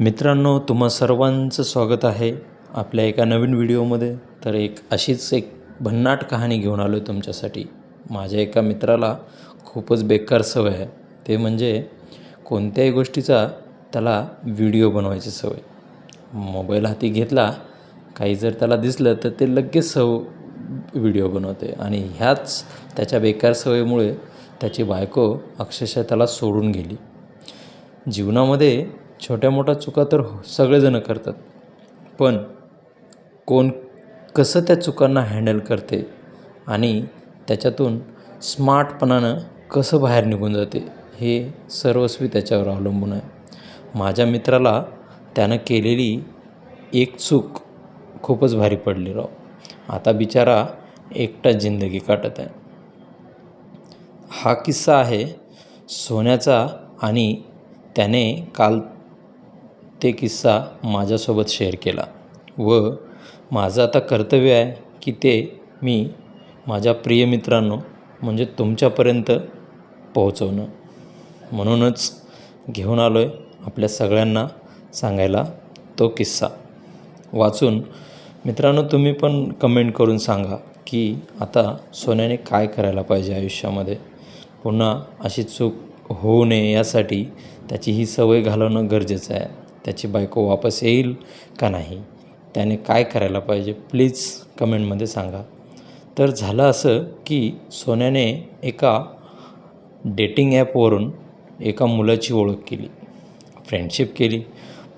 मित्रांनो तुम्हा सर्वांचं स्वागत आहे आपल्या एका नवीन व्हिडिओमध्ये. तर एक अशीच एक भन्नाट कहाणी घेऊन आलो आहे तुमच्यासाठी. माझ्या एका मित्राला खूपच बेकार सवय आहे. ते म्हणजे कोणत्याही गोष्टीचा त्याला व्हिडिओ बनवायची सवय. मोबाईल हाती घेतला काही जर त्याला दिसलं तर ते लगेच सव व्हिडिओ बनवते. आणि ह्याच त्याच्या बेकार सवयीमुळे त्याची बायको अक्षरशः त्याला सोडून गेली. जीवनामध्ये छोट्या मोठ्या चुका तर हो- सगळेजणं करतात. पण कोण कसं त्या चुकांना हँडल करते आणि त्याच्यातून स्मार्टपणानं कसं बाहेर निघून जाते हे सर्वस्वी त्याच्यावर अवलंबून आहे. माझ्या मित्राला त्यानं केलेली एक चूक खूपच भारी पडली राव. आता बिचारा एकटा जिंदगी काटत आहे. हा किस्सा आहे सोन्याचा आणि त्याने काल ते किस्सा माझ्यासोबत शेअर केला व माझं आता कर्तव्य आहे की ते मी माझ्या प्रिय मित्रांनो म्हणजे तुमच्यापर्यंत पोहोचवणं. म्हणूनच घेऊन आलो आहे आपल्या सगळ्यांना सांगायला तो किस्सा. वाचून मित्रांनो तुम्ही पण कमेंट करून सांगा की आता सोन्याने काय करायला पाहिजे आयुष्यामध्ये? पुन्हा अशी चूक होऊ नये यासाठी त्याची ही सवय घालवणं गरजेचं आहे. त्याची बायको वापस येईल का नाही? त्याने काय करायला पाहिजे? प्लीज कमेंटमध्ये सांगा. तर झालं असं की सोन्याने एका डेटिंग ॲपवरून एका मुलाची ओळख केली. फ्रेंडशिप केली.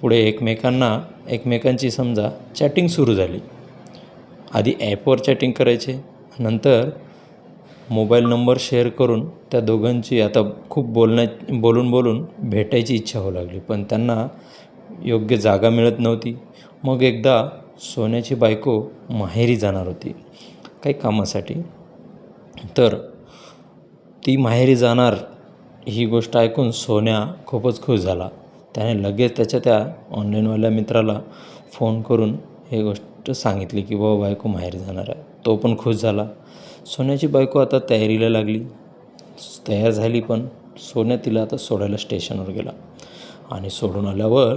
पुढे एकमेकांना एकमेकांची समजा चॅटिंग सुरू झाली. आधी ॲपवर चॅटिंग करायचे. नंतर मोबाईल नंबर शेअर करून त्या दोघांची आता खूप बोलण्या बोलून बोलून भेटायची इच्छा होऊ लागली. पण त्यांना योग्य जागा मिळत नव्हती. मग एकदा सोन्याची बायको माहेरी जाणार होती. काही कामासाठी. तर ती माहेरी जाणार ही गोष्ट ऐकून सोन्या खूपच खुश झाला. त्याने लगेच त्याच्या त्या ऑनलाईनवाल्या मित्राला फोन करून हे गोष्ट सांगितली की बाबा बायको माहेरी जाणार आहे. तो पण खुश झाला. सोन्याची बायको आता तयारीला लागली. तयार झाली पण सोन्या तिला आता सोडायला स्टेशनवर गेला. आणि सोडून आल्यावर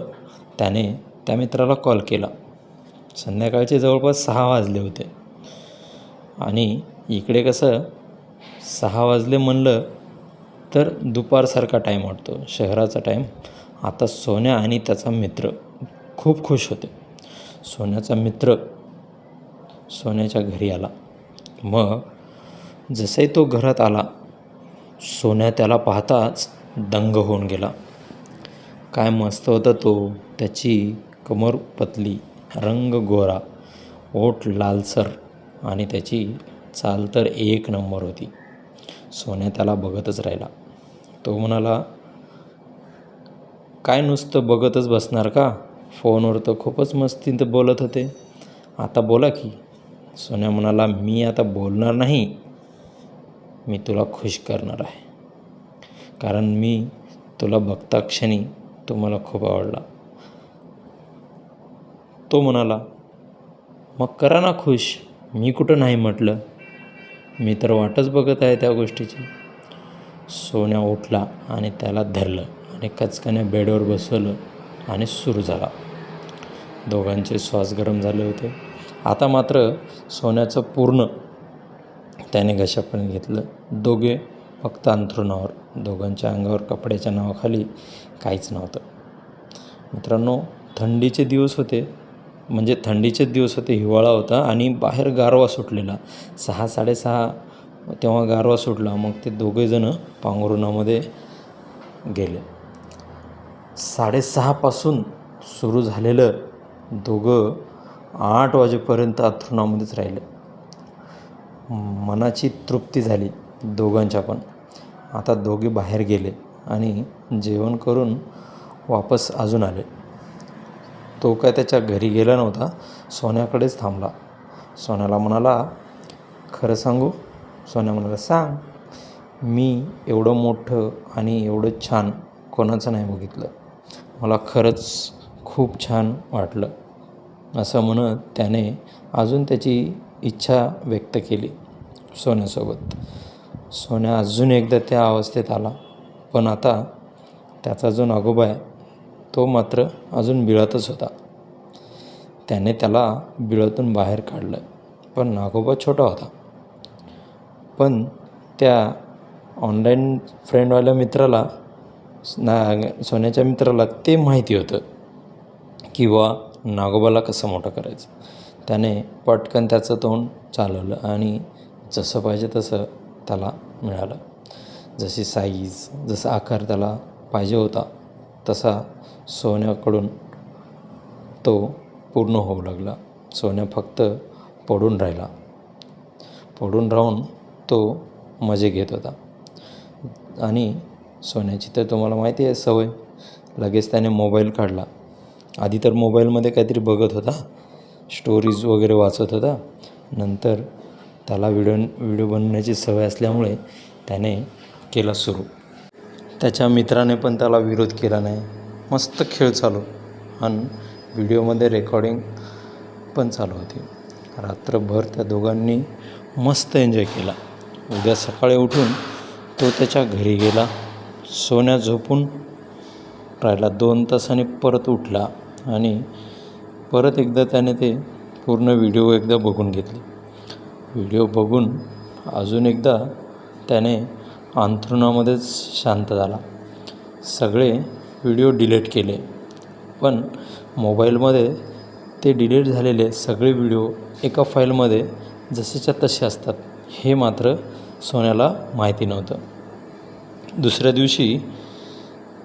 त्याने त्या मित्राला कॉल केला. संध्याकाळचे जवळपास सहा वाजले होते. आणि इकडे कसं सहा वाजले म्हणलं तर दुपारसारखा टाईम वाटतो. शहराचा टाईम आता सोन्या आणि त्याचा मित्र खूप खुश होते. सोन्याचा मित्र सोन्याच्या घरी आला. मग जसे तो घरात आला सोन्या त्याला पाहताच दंग होऊन गेला. काय मस्त होता तो. त्याची कमर पतली रंग गोरा ओठ लालसर आणि त्याची चाल तर एक नंबर होती. सोन्या त्याला बघतच राहिला. तो म्हणाला काय नुसतं बघतच बसणार का? फोनवर तर खूपच मस्तीनं बोलत होते. आता बोला की. सोन्या म्हणाला मी आता बोलणार नाही. मी तुला खुश करणार आहे. कारण मी तुला बघता क्षणी तो मला खूप आवडला. तो म्हणाला मग करा ना खुश. मी कुठं नाही म्हटलं. मी तर वाटच बघत आहे त्या गोष्टीची. सोन्या उठला आणि त्याला धरलं आणि कचकाने बेडवर बसवलं आणि सुरू झाला. दोघांचे श्वास गरम झाले होते. आता मात्र सोन्याचं पूर्ण त्याने घशापर्यंत घेतलं. दोघे फक्त अंथरुणावर दोघांच्या अंगावर कपड्याच्या नावाखाली काहीच नव्हतं. मित्रांनो थंडीचे दिवस होते. म्हणजे थंडीचेच दिवस होते हिवाळा होता आणि बाहेर गारवा सुटलेला. सहा साडेसहा तेव्हा गारवा सुटला. मग ते दोघेजणं पांघरुणामध्ये गेले. साडेसहापासून सुरू झालेलं दोघं आठ वाजेपर्यंत अंथरुणामध्येच राहिले. मनाची तृप्ती झाली. दोघांच्या पण. आता दोघे बाहेर गेले आणि जेवण करून वापस अजून आले. तो काय त्याच्या घरी गेला नव्हता सोन्याकडेच थांबला. सोन्याला म्हणाला खरं सांगू? सोन्या म्हणाला सांग. मी एवढं मोठं आणि एवढं छान कोणाचं नाही बघितलं. मला खरंच खूप छान वाटलं. असं म्हणत त्याने अजून त्याची इच्छा व्यक्त केली सोन्यासोबत. सोन्या अजून एकदा त्या अवस्थेत आला. पण आता त्याचा जो नागोबा आहे तो मात्र अजून बिळतच होता. त्याने त्याला बिळातून बाहेर काढलं पण नागोबा छोटा होता. पण त्या ऑनलाईन फ्रेंडवाल्या मित्राला ना सोन्याच्या मित्राला ते माहिती होतं किंवा नागोबाला कसं मोठं करायचं. त्याने पटकन त्याचं तोंड चालवलं आणि जसं पाहिजे तसं त्याला मिळालं. जशी साईज जसा आकार त्याला पाहिजे होता तसा सोन्याकडून तो पूर्ण होऊ लागला. सोन्या फक्त पडून राहिला. पडून राहून तो मजे घेत होता. आणि सोन्याची तर तुम्हाला माहिती आहे सवय. लगेच त्याने मोबाईल काढला. आधी तर मोबाईलमध्ये काहीतरी बघत होता. स्टोरीज वगैरे वाचत होता. नंतर त्याला व्हिडिओ व्हिडिओ बनवण्याची सवय असल्यामुळे त्याने केला सुरू. त्याच्या मित्राने पण त्याला विरोध केला नाही. मस्त खेळ चालू आणि व्हिडिओमध्ये रेकॉर्डिंग पण चालू होती. रात्रभर त्या दोघांनी मस्त एन्जॉय केला. उद्या सकाळी उठून तो त्याच्या घरी गेला. सोन्या झोपून राहिला. दोन तासाने परत उठला आणि परत एकदा त्याने ते पूर्ण व्हिडिओ एकदा बघून घेतले. व्हिडिओ बघून अजून एकदा त्याने अंथरुणामध्येच शांत झाला. सगळे व्हिडिओ डिलीट केले. पण मोबाईलमध्ये ते डिलीट झालेले सगळे व्हिडिओ एका फाईलमध्ये जसेच्या तसे असतात. हे मात्र सोन्याला माहिती नव्हतं. दुसऱ्या दिवशी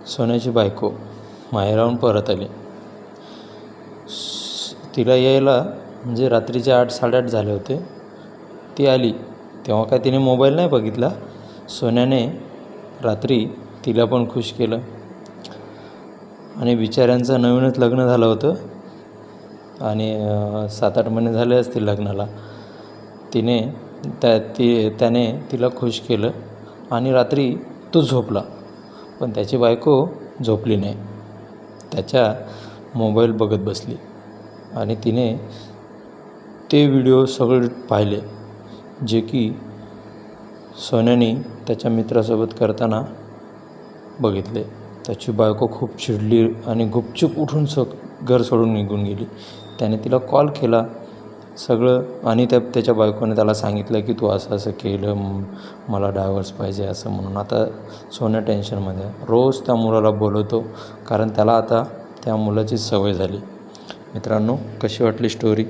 सोन्याची बायको माहेराहून परत आली. तिला यायला म्हणजे रात्रीचे आठ साडेआठ झाले होते. ती आली. तेव्हा काय तिने मोबाईल नाही बघितला? सोन्याने रात्री तिला पण खुश केलं. आणि बिचाऱ्यांचं नवीनच लग्न झालं होतं. आणि सात आठ महिने झाले असतील लग्नाला. तिने त्या ती त्याने तिला खुश केलं आणि रात्री तो झोपला. पण त्याची बायको झोपली नाही. त्याच्या मोबाईल बघत बसली. आणि तिने ते व्हिडिओ सगळे पाहिले. जे की सोन्याने त्याच्या मित्रासोबत करताना बघितले. त्याची बायको खूप चिडली आणि गुपचूप उठून स घर सोडून निघून गेली. त्याने तिला कॉल केला. सगळं आणि त्या त्याच्या बायकोने त्याला सांगितलं की तू असं असं केलं मला डायव्हर्स पाहिजे असं म्हणून. आता सोन्या टेन्शनमध्ये रोज त्या मुलाला बोलवतो कारण त्याला आता त्या मुलाची सवय झाली. मित्रांनो कशी वाटली स्टोरी